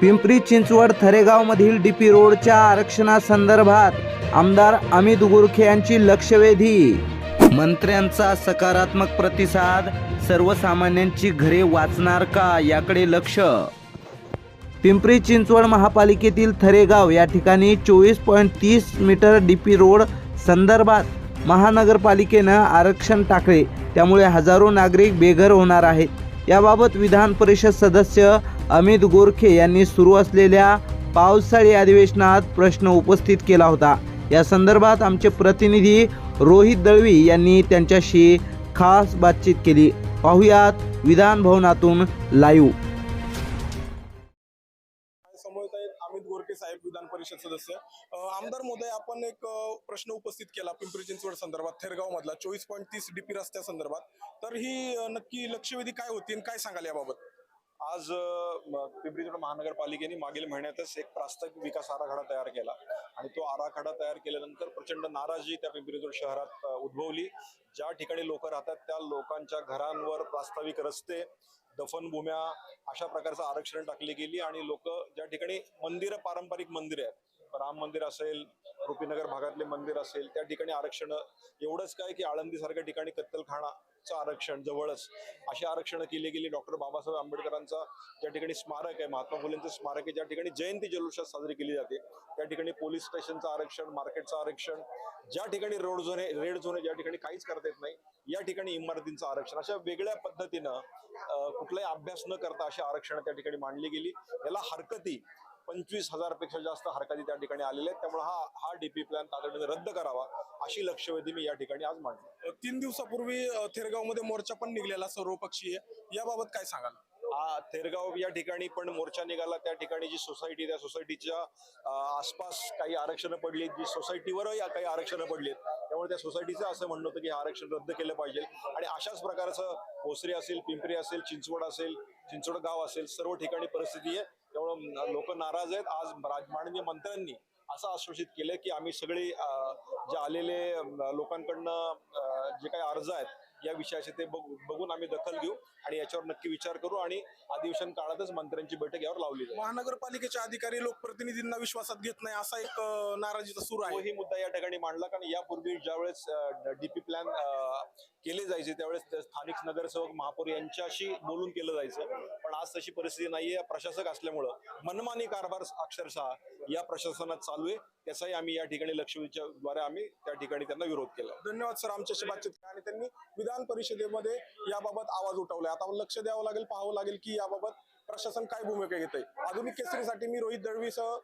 Pimpri Chinchwad थरेगावमधील DP रोडच्या आरक्षणासंदर्भात आमदार अमित गोरखे यांची लक्षवेधी. मंत्र्यांचा सकारात्मक प्रतिसाद सर्वसामान्यांची घरे वाचणार का याकडे लक्ष? पिंपरी चिंचवड महापालिकेतील थरेगाव या ठिकाणी चोवीस पॉईंट तीस मीटर डी पी रोड संदर्भात महानगरपालिकेनं आरक्षण टाकले. त्यामुळे हजारो नागरिक बेघर होणार आहेत. याबाबत विधान परिषद सदस्य अमित गोरखे यांनी सुरू असलेल्या पावसाळी अधिवेशनात प्रश्न उपस्थित केला होता. या संदर्भात आमचे प्रतिनिधी रोहित दळवी यांनी त्यांच्याशी खास बातचीत केली. पाहुयात विधान भवनातून लाईव्ह. गोरके साहेब विधान परिषद सदस्य. आमदार मोदय आपण एक प्रश्न उपस्थित केला पिंपरी चिंचवड संदर्भात थेरगाव मधला चोवीस पॉईंट तीस डीपी रस्त्या संदर्भात. तर ही नक्की लक्षवेधी काय होती आणि काय सांगाल याबाबत? आज पिंपरी चिंचवड महानगरपालिकेने मागील महिन्यातच एक प्रास्ताविक विकास आराखडा तयार केला. आणि तो आराखडा तयार केल्यानंतर प्रचंड नाराजी त्या पिंपरी चिंचवड शहरात उद्भवली. ज्या ठिकाणी लोक राहतात त्या लोकांच्या घरांवर प्रास्ताविक रस्ते दफनभूम्या अशा प्रकारचं आरक्षण टाकली गेली आणि लोक ज्या ठिकाणी मंदिरं पारंपरिक मंदिर आहेत राम मंदिर असेल रुपीनगर भागातले मंदिर असेल त्या ठिकाणी आरक्षण एवढंच काय की आळंदीसारख्या ठिकाणी कत्तलखाना कत्तलखानाचं आरक्षण जवळच अशी आरक्षण केली गेली. डॉक्टर बाबासाहेब आंबेडकरांचा ज्या ठिकाणी स्मारक आहे महात्मा फुलेंचं स्मारक आहे ज्या ठिकाणी जयंती जल्लोषात साजरी केली जाते त्या ठिकाणी पोलीस स्टेशनचं आरक्षण मार्केटचं आरक्षण ज्या ठिकाणी रोड झोन आहे रेड झोन आहे ज्या ठिकाणी काहीच करता येत नाही या ठिकाणी इमारतींचं आरक्षण अशा वेगळ्या पद्धतीनं कुठलाही अभ्यास न करता अशी आरक्षण त्या ठिकाणी मांडली गेली. याला हरकती पंचवीस हजारपेक्षा जास्त हरकती त्या ठिकाणी आलेल्या आहेत. त्यामुळे हा हा डीपी प्लॅन तातडीने रद्द करावा अशी लक्षवेधी मी या ठिकाणी आज मांडली. तीन दिवसापूर्वी थेरगावमध्ये मोर्चा पण निघलेला सर्वपक्षीय. याबाबत काय सांगाल? हा थेरगाव या ठिकाणी पण मोर्चा निघाला. त्या ठिकाणी जी सोसायटी त्या सोसायटीच्या आसपास काही आरक्षणं पडली जी सोसायटीवर या काही आरक्षणं पडली त्यामुळे त्या सोसायटीचं असं म्हणणं होतं की हे आरक्षण रद्द केलं पाहिजे. आणि अशाच प्रकारचं भोसरी असेल पिंपरी असेल चिंचवड असेल चिंचवड गाव असेल सर्व ठिकाणी परिस्थिती आहे. त्यामुळं लोक नाराज आहेत. आज राज- माननीय मंत्र्यांनी असं आश्वासित केलं की आम्ही सगळे जे आलेले लोकांकडनं जे काही अर्ज आहेत या विषयाचे ते बघ- बघून आम्ही दखल घेऊ आणि याच्यावर नक्की विचार करू आणि अधिवेशन काळातच मंत्र्यांची बैठक यावर लावली जाईल. महानगरपालिकेचे अधिकारी लोकप्रतिनिधींना विश्वासात घेत नाही असा एक अ, नाराजीचा सूर आहे. तोही मुद्दा या ठिकाणी मांडला कारण यापूर्वी ज्यावेळेस डीपी प्लॅन केले जायचे त्यावेळेस स्थानिक नगरसेवक महापौर यांच्याशी बोलून केलं जायचं. पण आज तशी परिस्थिती नाहीये प्रशासक असल्यामुळं. मनमानी कारभार अक्षरशः या प्रशासनात चालू आहे. त्याचाही आम्ही या ठिकाणी लक्षवेधीच्या द्वारे आम्ही त्या ठिकाणी त्यांना विरोध केला. धन्यवाद सर. आमच्याशी बातचीत केली आणि त्यांनी विधान परिषदेमध्ये याबाबत आवाज उठवलाय. आता लक्ष द्यावं लागेल पाहावं लागेल की याबाबत प्रशासन काय भूमिका घेत आहे आधुनिक केसरीसाठी मी रोहित दळवीसह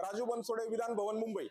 राजू बनसोडे विधान भवन मुंबई.